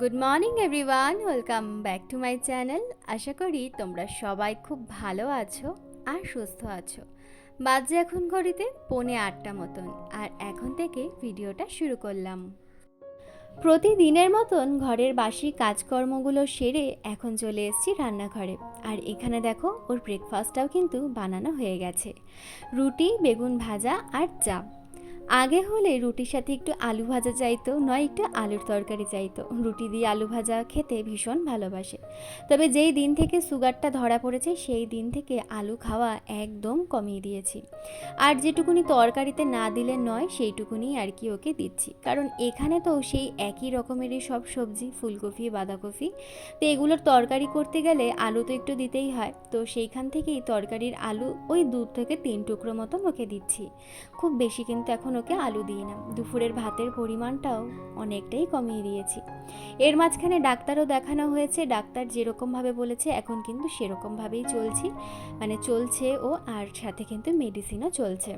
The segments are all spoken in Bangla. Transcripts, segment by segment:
Good morning everyone welcome back to my channel আশা করি তোমরা সবাই খুব ভালো আছো আর সুস্থ আছো। বাজে এখন ঘড়িতে পৌনে আটটা মতন, আর এখন থেকে ভিডিওটা শুরু করলাম। প্রতিদিনের মতন ঘরের বাসি কাজকর্মগুলো সেরে এখন চলে এসেছি রান্নাঘরে। আর এখানে দেখো, ওর ব্রেকফাস্টটাও কিন্তু বানানো হয়ে গেছে। রুটি, বেগুন ভাজা আর চা আগে হলে রুটির সাথে একটু আলু ভাজা চাইতো, নয় একটু আলুর তরকারি চাইতো। রুটি দিয়ে আলু ভাজা খেতে ভীষণ ভালোবাসে। তবে যেই দিন থেকে সুগারটা ধরা পড়েছে, সেই দিন থেকে আলু খাওয়া একদম কমিয়ে দিয়েছি। আর যেটুকুনি তরকারিতে না দিলে নয়, সেইটুকুনি আর কি ওকে দিচ্ছি। কারণ এখানে তো সেই একই রকমেরই সব সবজি, ফুলকপি, বাঁধাকপি। তো এগুলোর তরকারি করতে গেলে আলু তো একটু দিতেই হয়। তো সেইখান থেকেই তরকারির আলু ওই দু থেকে তিন টুকরো মতন ওকে দিচ্ছি। খুব বেশি কিন্তু এখন ওকে আলু দিই না দুপুরের ভাতের পরিমাণটাও অনেকটাই কমিয়ে দিয়েছি। এর মাঝখানে ডাক্তারও দেখানো হয়েছে, ডাক্তার যেরকমভাবে বলেছে এখন কিন্তু সেরকমভাবেই চলছি। মানে চলছে ও, আর সাথে কিন্তু মেডিসিনও চলছে।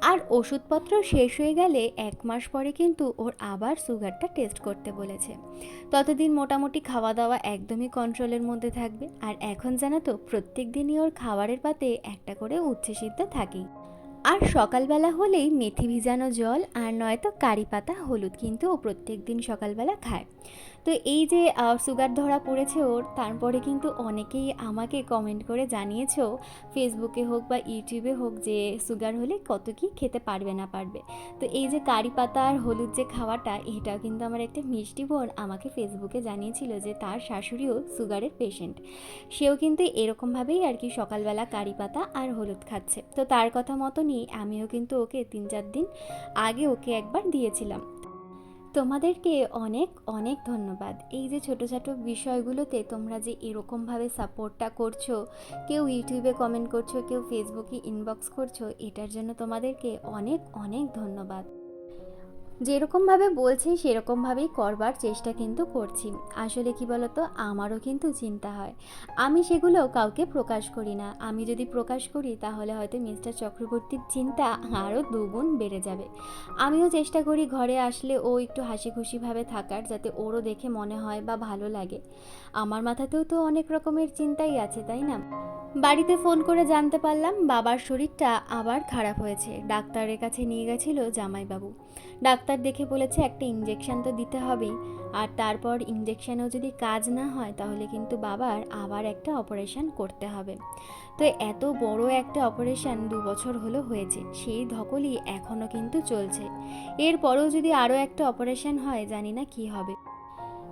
আর ওষুধপত্র শেষ হয়ে গেলে এক মাস পরে কিন্তু ওর আবার সুগারটা টেস্ট করতে বলেছে। ততদিন মোটামুটি খাওয়া দাওয়া একদমই কন্ট্রোলের মধ্যে থাকবে। আর এখন জানা তো, প্রত্যেক দিনই ওর খাবারের পাতে একটা করে উচ্ছে সিদ্ধ থাকেই। আর সকালবেলা হলেই মেথি ভিজানো জল আর নয়তো কারি পাতা, হলুদ কিন্তু ও প্রত্যেক দিন সকালবেলা খায়। তো এই যে সুগার ধরা পড়েছে ওর, তারপরে কিন্তু অনেকেই আমাকে কমেন্ট করে জানিয়েছো ফেসবুকে হোক বা ইউটিউবে হোক যে, সুগার হলে কত কি খেতে পারবে না পারবে। তো এই যে কারি পাতা আর হলুদ যে খাওয়াটা, এটাও কিন্তু আমার একটা মিষ্টি বোন আমাকে ফেসবুকে জানিয়েছিল যে, তার শাশুড়িও সুগারের পেশেন্ট সেও কিন্তু এরকমভাবেই আর কি সকালবেলা কারি পাতা আর হলুদ খাচ্ছে। তো তার কথা মতনই আমিও কিন্তু ওকে তিন চার দিন আগে ওকে একবার দিয়েছিলাম। তোমাদেরকে অনেক অনেক ধন্যবাদ। এই যে ছোটো ছোটো বিষয়গুলোতে তোমরা যে এরকমভাবে সাপোর্টটা করছ, কেউ ইউটিউবে কমেন্ট করছ, কেউ ফেসবুকে ইনবক্স করছ, এটার জন্য তোমাদেরকে অনেক অনেক ধন্যবাদ। যেরকমভাবে বলছি সেরকমভাবেই করবার চেষ্টা কিন্তু করছি। আসলে কি বলতো, আমারও কিন্তু চিন্তা হয়। আমি সেগুলো কাউকে প্রকাশ করি না। আমি যদি প্রকাশ করি, তাহলে হয়তো মিস্টার চক্রবর্তীর চিন্তা আরও দুগুণ বেড়ে যাবে। আমিও চেষ্টা করি ঘরে আসলে ও একটু হাসি খুশিভাবে থাকার, যাতে ওরও দেখে মনে হয় বা ভালো লাগে। আমার মাথাতেও তো অনেক রকমের চিন্তাই আছে, তাই না? বাড়িতে ফোন করে জানতে পারলাম, বাবার শরীরটা আবার খারাপ হয়েছে। ডাক্তারের কাছে নিয়ে গেছিল জামাইবাবু। ডাক্তার দেখে বলেছে একটা ইঞ্জেকশান তো দিতে হবেই। আর তারপর ইঞ্জেকশানেও যদি কাজ না হয়, তাহলে কিন্তু বাবার আবার একটা অপারেশান করতে হবে। তো এত বড় একটা অপারেশান দু বছর হলো হয়েছে, সেই ধকলই এখনও কিন্তু চলছে। এরপরেও যদি আরও একটা অপারেশান হয়, জানি না কি হবে।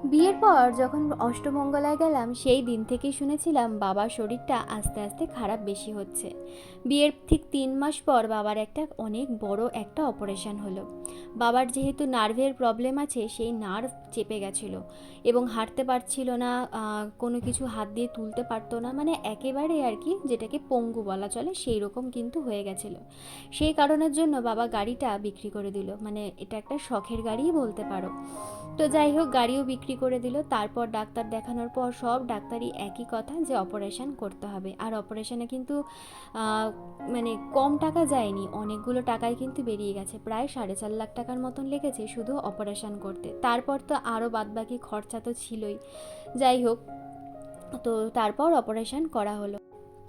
বিয়ের পর যখন অষ্টমঙ্গলায় গেলাম, সেই দিন থেকেই শুনেছিলাম বাবার শরীরটা আস্তে আস্তে খারাপ বেশি হচ্ছে। বিয়ের ঠিক তিন মাস পর বাবার একটা অনেক বড় একটা অপারেশন হলো। বাবার যেহেতু নার্ভের প্রবলেম আছে, সেই নার্ভ চেপে গেছিল এবং হাঁটতে পারছিল না কোনো কিছু হাত দিয়ে তুলতে পারতো না মানে একেবারে আর কি যেটাকে পঙ্গু বলা চলে, সেই রকম কিন্তু হয়ে গেছিল। সেই কারণের জন্য বাবা গাড়িটা বিক্রি করে দিল মানে এটা একটা শখের গাড়িই বলতে পারো। তো যাই হোক, গাড়িও বিক্রি করে দিল। তারপর ডাক্তার দেখানোর পর সব ডাক্তারই একই কথা যে অপারেশান করতে হবে। আর অপারেশানে কিন্তু মানে কম টাকা যায়নি। অনেকগুলো টাকায় কিন্তু বেরিয়ে গেছে। প্রায় সাড়ে চার লাখ টাকার মতন লেগেছে শুধু অপারেশান করতে। তারপর তো আরও বাদবাকি খরচা তো ছিলই। যাই হোক, তো তারপর অপারেশান করা হলো।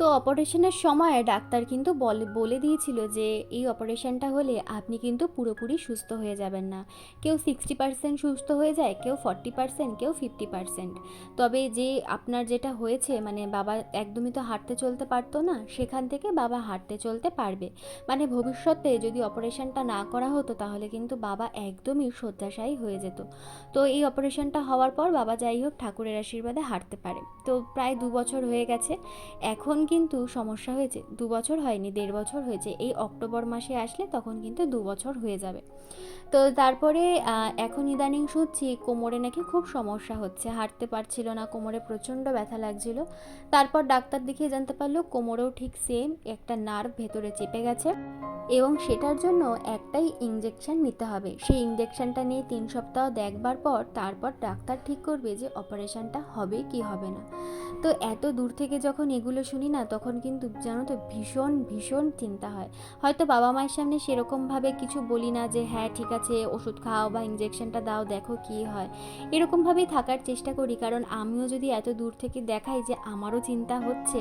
তো অপারেশনের সময় ডাক্তার কিন্তু বলে দিয়েছিল যে এই অপারেশনটা হলে আপনি কিন্তু পুরোপুরি সুস্থ হয়ে যাবেন না। কেউ সিক্সটি পার্সেন্ট সুস্থ হয়ে যায়, কেউ ফর্টি পার্সেন্ট কেউ ফিফটি পার্সেন্ট তবে যে আপনার যেটা হয়েছে মানে বাবা একদমই তো হাঁটতে চলতে পারতো না, সেখান থেকে বাবা হাঁটতে চলতে পারবে। মানে ভবিষ্যতে যদি অপারেশনটা না করা হতো, তাহলে কিন্তু বাবা একদমই শয্যাশায়ী হয়ে যেত। তো এই অপারেশনটা হওয়ার পর বাবা যাই হোক ঠাকুরের আশীর্বাদে হাঁটতে পারে। তো প্রায় দু বছর হয়ে গেছে। এখন কিন্তু সমস্যা হয়েছে। দু বছর হয়নি, দেড় বছর হয়েছে। এই অক্টোবর মাসে আসলে তখন কিন্তু দু বছর হয়ে যাবে। তো তারপরে এখন ইদানিং শুনছি কোমরে নাকি খুব সমস্যা হচ্ছে। হাঁটতে পারছিল না, কোমরে প্রচণ্ড ব্যথা লাগছিল। তারপর ডাক্তার দেখিয়ে জানতে পারল, কোমরেও ঠিক সেম একটা নার্ভ ভেতরে চেপে গেছে এবং সেটার জন্য একটাই ইঞ্জেকশন নিতে হবে। সেই ইঞ্জেকশনটা নিয়ে তিন সপ্তাহ দেখবার পর তারপর ডাক্তার ঠিক করবে যে অপারেশনটা হবে কি হবে না। তো এত দূর থেকে যখন এগুলো শুনি না, তখন কিন্তু জানো তো ভীষণ ভীষণ চিন্তা হয়। হয়তো বাবা মায়ের সামনে সেরকমভাবে কিছু বলি না যে হ্যাঁ ঠিক আছে, ওষুধ খাও বা ইঞ্জেকশনটা দাও, দেখো কী হয়। এরকমভাবেই থাকার চেষ্টা করি, কারণ আমিও যদি এত দূর থেকে দেখাই যে, আমারও চিন্তা হচ্ছে,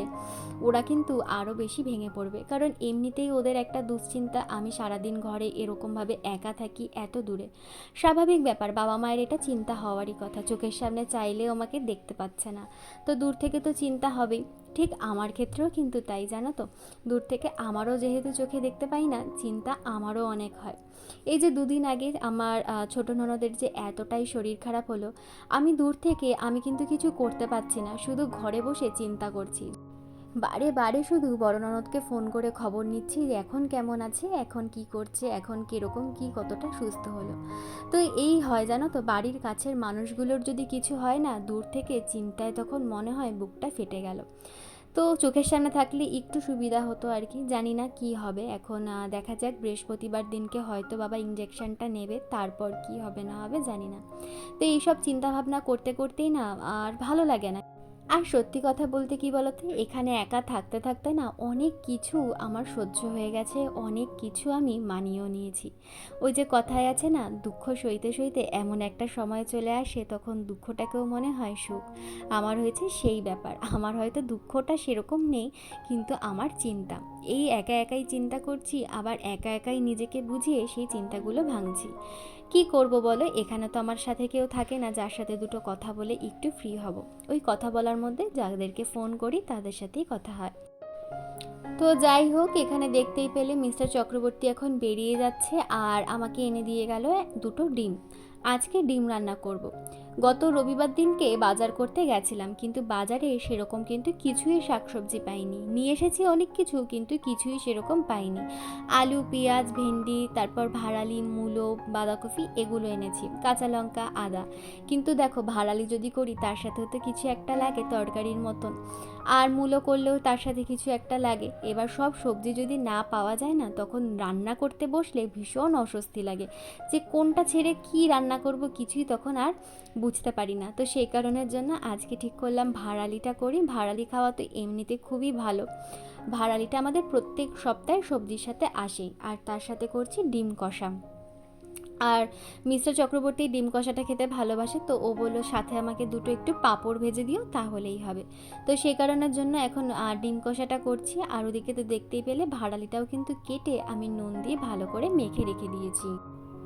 ওরা কিন্তু আরও বেশি ভেঙে পড়বে। কারণ এমনিতেই ওদের একটা দুশ্চিন্তা, আমি সারাদিন ঘরে এরকমভাবে একা থাকি এত দূরে। স্বাভাবিক ব্যাপার, বাবা মায়ের এটা চিন্তা হওয়ারই কথা, চোখের সামনে চাইলেও আমাকে দেখতে পাচ্ছে না। তো দূর থেকে তো চিন্তা হবেই। ঠিক আমার ক্ষেত্রেও কিন্তু তাই, জানো তো? দূর থেকে আমারও যেহেতু চোখে দেখতে পাই না, চিন্তা আমারও অনেক হয়। এই যে দুদিন আগে আমার ছোট ননদের যে এতটাই শরীর খারাপ হলো, আমি দূর থেকে আমি কিন্তু কিছু করতে পারছি না, শুধু ঘরে বসে চিন্তা করছি। বারে বারে শুধু বড় ননদকে ফোন করে খবর নিচ্ছি যে এখন কেমন আছে, এখন কি করছে, এখন কীরকম, কি কতটা সুস্থ হলো। তো এই হয় জানো তো, বাড়ির কাছের মানুষগুলোর যদি কিছু হয় না, দূর থেকে চিন্তায় তখন মনে হয় বুকটা ফেটে গেল। তো চোখের সামনে থাকলে একটু সুবিধা হতো আর কি, জানি না কি হবে। এখন দেখা যাক, বৃহস্পতিবার দিনকে হয়তো বাবা ইঞ্জেকশনটা নেবে, তারপর কি হবে না হবে জানি না। তো এইসব চিন্তাভাবনা করতে করতেই না, আর ভালো লাগে না। আর সত্যি কথা বলতে কি বলতো, এখানে একা থাকতে থাকতে না অনেক কিছু আমার সহ্য হয়ে গেছে, অনেক কিছু আমি মানিয়েও নিয়েছি। ওই যে কথায় আছে না, দুঃখ সইতে সইতে এমন একটা সময় চলে আসে তখন দুঃখটাকেও মনে হয় সুখ। আমার হয়েছে সেই ব্যাপার, আমার হয়তো দুঃখটা সেরকম নেই, কিন্তু আমার চিন্তা। এই একা একাই চিন্তা করছি, আবার একা একাই নিজেকে বুঝিয়ে সেই চিন্তাগুলো ভাঙছি। কি করব বলো? এখানে তো আমার সাথে কেউ থাকে না, যার সাথে দুটো কথা বলে একটু ফ্রি হব। ওই কথা বলার মধ্যে যাদেরকে ফোন করি তাদের সাথেই কথা হয়। তো যাই হোক, এখানে দেখতেই পেলে মিস্টার চক্রবর্তী এখন বেরিয়ে যাচ্ছে আর আমাকে এনে দিয়ে গেল দুটো ডিম। আজকে ডিম রান্না করব। গত রবিবার দিনকে বাজার করতে গেছিলাম, কিন্তু বাজারে সেরকম কিন্তু কিছুই শাকসবজি পাইনি। নিয়ে এসেছি অনেক কিছু, কিন্তু কিছুই সেরকম পাইনি। আলু, পেঁয়াজ, ভেন্ডি, তারপর ভাড়ালি, মূলো, বাঁধাকপি, এগুলো এনেছি, কাঁচা লঙ্কা, আদা। কিন্তু দেখো, ভাড়ালি যদি করি, তার সাথেও তো কিছু একটা লাগে তরকারির মতন। আর মূলো করলেও তার সাথে কিছু একটা লাগে। এবার সব সবজি যদি না পাওয়া যায় না, তখন রান্না করতে বসলে ভীষণ অস্বস্তি লাগে। যে কোনটা ছেড়ে কি রান্না করব কিছুই তখন আর বুঝতে পারি না। তো সেই কারণের জন্য আজকে ঠিক করলাম ভাড়ালিটা করি। ভাড়ালি খাওয়া তো এমনিতে খুবই ভালো। ভাড়ালিটা আমাদের প্রত্যেক সপ্তাহে সবজির সাথে আসে। আর তার সাথে করছি ডিম কষা। আর মিস্টার চক্রবর্তী ডিম কষাটা খেতে ভালোবাসে, তো ও বলল, সাথে আমাকে দুটো একটু পাঁপড় ভেজে দিও, তাহলেই হবে। তো সেই কারণের জন্য এখন ডিম কষাটা করছি। আর ওদিকে তো দেখতেই পেলে, ভাড়ালিটাও কিন্তু কেটে আমি নুন দিয়ে ভালো করে মেখে রেখে দিয়েছি।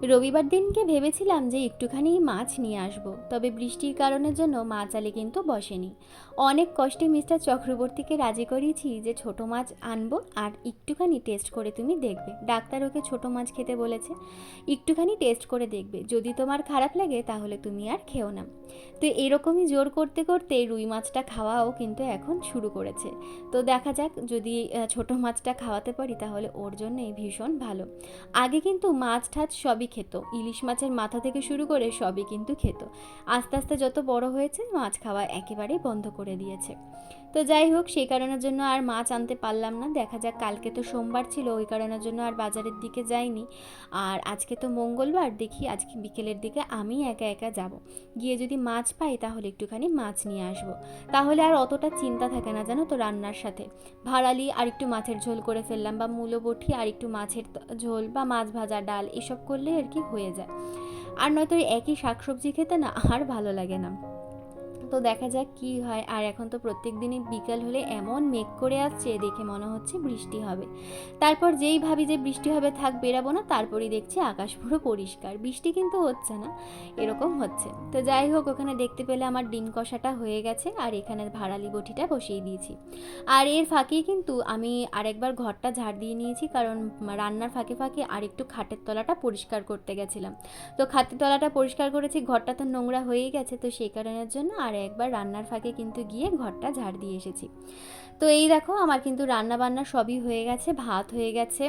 রবিবার দিনকে ভেবেছিলাম যে একটুখানি মাছ নিয়ে আসব, তবে বৃষ্টির কারণের জন্য মাছ আলে কিন্তু বসেনি। অনেক কষ্টে মিস্টার চক্রবর্তীকে রাজি করিয়েছি যে ছোট মাছ আনব আর একটুখানি টেস্ট করে তুমি দেখবে। ডাক্তার ওকে ছোট মাছ খেতে বলেছে, একটুখানি টেস্ট করে দেখবে, যদি তোমার খারাপ লাগে তাহলে তুমি আর খেও না। তো এরকমই জোর করতে করতে রুই মাছটা খাওয়াও কিন্তু এখন শুরু করেছে। তো দেখা যাক যদি ছোট মাছটা খাওয়াতে পারি তাহলে ওর জন্যই ভীষণ ভালো। আগে কিন্তু মাছ ঠাছ সবই খেত। ইলিশ মাছের মাথা থেকে শুরু করে সবই কিন্তু খেত। আস্তে আস্তে যত বড় হয়েছে, মাছ খাওয়া একেবারেই বন্ধ করে দিয়েছে। তো যাই হোক, সেই কারণের জন্য আর মাছ আনতে পারলাম না। দেখা যাক, কালকে তো সোমবার ছিল, ওই কারণের জন্য আর বাজারের দিকে যাইনি। আর আজকে তো মঙ্গলবার, দেখি আজকে বিকেলের দিকে আমি একা একা যাব। গিয়ে যদি মাছ পাই, তাহলে একটুখানি মাছ নিয়ে আসব। তাহলে আর অতটা চিন্তা থাকে না, জানো তো, রান্নার সাথে। ভাড়ালি আর একটু মাছের ঝোল করে ফেললাম, বা মূলো বটি আর একটু মাছের ঝোল, বা মাছ ভাজা ডাল, এসব করলে আর কি হয়ে যায়। আর নয়তো একই শাকসবজি খেতে না, আর ভালো লাগে না। তো দেখা যাক কি হয়। আর এখন তো প্রত্যেক দিনই বিকাল হলে এমন মেঘ করে আসছে, দেখে মনে হচ্ছে বৃষ্টি হবে। তারপর যেই ভাবি যে বৃষ্টি হবে থাক বেরাবো না, তারপরই দেখছি আকাশ পুরো পরিষ্কার। বৃষ্টি কিন্তু হচ্ছে না, এরকম হচ্ছে। তো যাই হোক, ওখানে দেখতে পেলে আমার ডিম কষাটা হয়ে গেছে, আর এখানে ভাড়ালি বটিটা বসিয়ে দিয়েছি। আর এর ফাঁকেই কিন্তু আমি আরেকবার ঘরটা ঝাড় দিয়ে নিয়েছি, কারণ রান্নার ফাঁকে ফাঁকে আরেকটু খাটের তলাটা পরিষ্কার করতে গেছিলাম। তো খাটের তলাটা পরিষ্কার করেছি, ঘরটা তো নোংরা হয়েই গেছে, তো সেই কারণের জন্য আর একবার রান্নার ফাঁকে কিন্তু গিয়ে ঘরটা ঝাড় দিয়ে এসেছি। তো এই দেখো, আমার কিন্তু রান্না বান্না সবই হয়ে গেছে, ভাত হয়ে গেছে,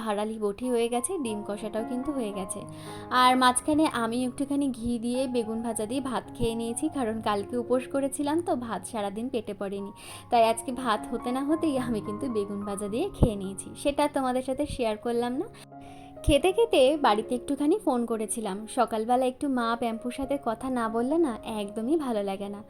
ভাড়ালি বটি হয়ে গেছে, ডিম কষাটাও কিন্তু হয়ে গেছে। আর মাঝখানে আমি একটুখানি ঘি দিয়ে বেগুন ভাজা দিয়ে ভাত খেয়ে নিয়েছি, কারণ কালকে উপোস করেছিলাম তো ভাত সারাদিন পেটে পড়েনি। তাই আজকে ভাত হতে না হতেই আমি কিন্তু বেগুন ভাজা দিয়ে খেয়ে নিয়েছি। সেটা তোমাদের সাথে শেয়ার করলাম না। খেতে খেতে বাড়িতে একটুখানি ফোন করেছিলাম। সকালবেলা একটু মা প্যাম্পুর সাথে কথা না বললে না একদমই ভালো লাগে না।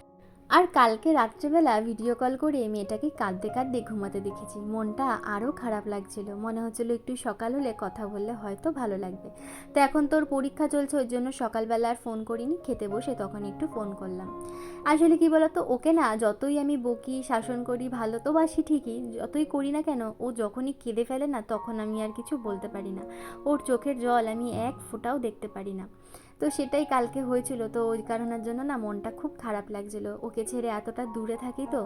আর কালকে রাত্রেবেলা ভিডিও কল করে মেয়েটাকে কাঁদতে কাঁদতে ঘুমাতে দেখেছি। মনটা আরও খারাপ লাগছিল। মনে হচ্ছিল একটু সকাল হলে কথা বললে হয়তো ভালো লাগবে। তো এখন তোর পরীক্ষা চলছে, ওই জন্য সকালবেলা আর ফোন করিনি। খেতে বসে তখন একটু ফোন করলাম। আসলে কি বলতো, ওকে না যতই আমি বকি, শাসন করি, ভালো তো বাসি ঠিকই, যতই করি না কেন, ও যখনই কেঁদে ফেলে না, তখন আমি আর কিছু বলতে পারি না। ওর চোখের জল আমি এক ফোঁটাও দেখতে পারি না। তো সেটাই কালকে হয়েছিল। তো ওই কারণের জন্য না মনটা খুব খারাপ লাগছিল। ওকে ছেড়ে এতটা দূরে থাকি তো,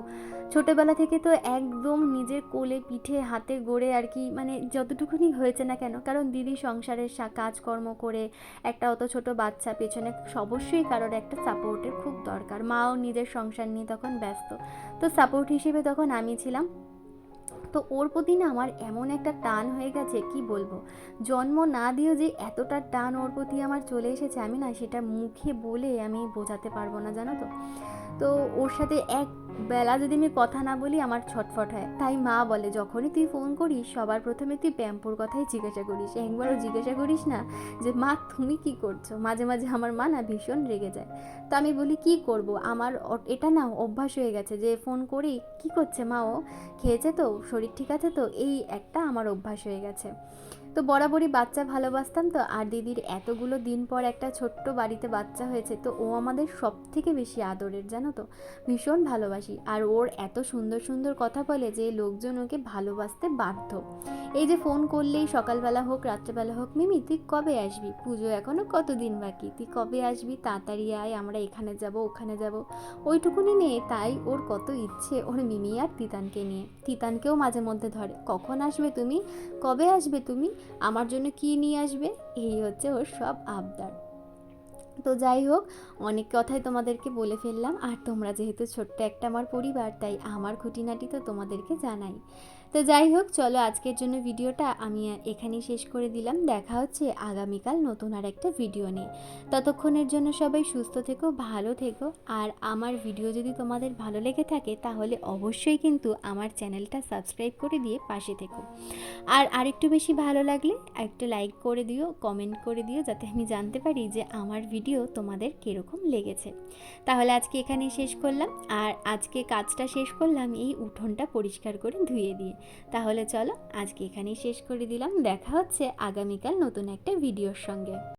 ছোটোবেলা থেকে তো একদম নিজের কোলে পিঠে হাতে গড়ে আর কি মানে যতটুকুনি হয়েছে না কেন, কারণ দিদি সংসারের কাজকর্ম করে একটা অত ছোট বাচ্চা, পেছনে অবশ্যই কারোর একটা সাপোর্টের খুব দরকার। মাও নিজের সংসার নিয়ে তখন ব্যস্ত। তো সাপোর্ট হিসেবে তখন আমি ছিলাম। তো ওর প্রতি না আমার এমন একটা টান হয়ে গেছে, কি বলব? জন্ম না দিয়েও যে এতটা টান ওর প্রতি আমার চলে এসেছে, আমি না সেটা মুখে বলে আমি বোঝাতে পারব না, জানো তো? তো ওর সাথে এক বেলা যদি আমি কথা না বলি, আমার ছটফট হয়। তাই মা বলে, যখনই তুই ফোন করিস, সবার প্রথমে তুই প্যাম্পুর কথাই জিজ্ঞাসা করিস। একবারও জিজ্ঞাসা করিস না যে, মা, তুমি কি করছ? মাঝে মাঝে আমার মা না ভীষণ রেগে যায়। তো আমি বলি, কি করব? আমার এটা না অভ্যাস হয়ে গেছে যে ফোন করি, কি করছে মা ও? খেয়েছে তো? শরীর ঠিক আছে তো? এই একটা আমার অভ্যাস হয়ে গেছে। তো বরাবরই বাচ্চা ভালোবাসতাম তো, আর দিদির এতগুলো দিন পর একটা ছোট্ট বাড়িতে বাচ্চা হয়েছে তো ও আমাদের সব থেকে বেশি আদরের, জানো তো? ভীষণ ভালোবাসি। আর ওর এত সুন্দর সুন্দর কথা বলে যে লোকজন ওকে ভালোবাসতে বাধ্য। এই যে ফোন করলেই সকালবেলা হোক, রাত্রেবেলা হোক, মিমি, তুই কবে আসবি? পুজো এখনও কতদিন বাকি? তুই কবে আসবি? তাড়াতাড়ি আয়, আমরা এখানে যাব, ওখানে যাব। ওইটুকুনি নিয়ে তাই ওর কত ইচ্ছে ওর মিমি আর তিতানকে নিয়ে। তিতানকেও মাঝে মধ্যে ধরে, কখন আসবে তুমি? কবে আসবে তুমি? আমার জন্য কি নিয়ে আসবে? এই হচ্ছে ওর সব আবদার। তো যাই হোক, অনেক কথাই তোমাদেরকে বলে ফেললাম। আর তোমরা যেহেতু ছোট্ট একটা আমার পরিবার, তাই আমার খুঁটিনাটি তো তোমাদেরকে জানাই। তো যাই হোক, চলো আজকের জন্য ভিডিওটা আমি এখানেই শেষ করে দিলাম। দেখা হচ্ছে আগামীকাল নতুন আর একটা ভিডিও নিয়ে। ততক্ষণের জন্য সবাই সুস্থ থেকো, ভালো থেকো। আর আমার ভিডিও যদি তোমাদের ভালো লেগে থাকে, তাহলে অবশ্যই কিন্তু আমার চ্যানেলটা সাবস্ক্রাইব করে দিয়ে পাশে থেকো। আর আরেকটু বেশি ভালো লাগলে একটু লাইক করে দিও, কমেন্ট করে দিও, যাতে আমি জানতে পারি যে আমার ভিডিও তোমাদের কীরকম লেগেছে। তাহলে আজকে এখানেই শেষ করলাম। আর আজকে কাজটা শেষ করলাম এই উঠোনটা পরিষ্কার করে ধুয়ে দিয়ে। তাহলে চলো আজকে এখানেই শেষ করে দিলাম। দেখা হচ্ছে আগামীকাল নতুন একটা ভিডিওর সঙ্গে।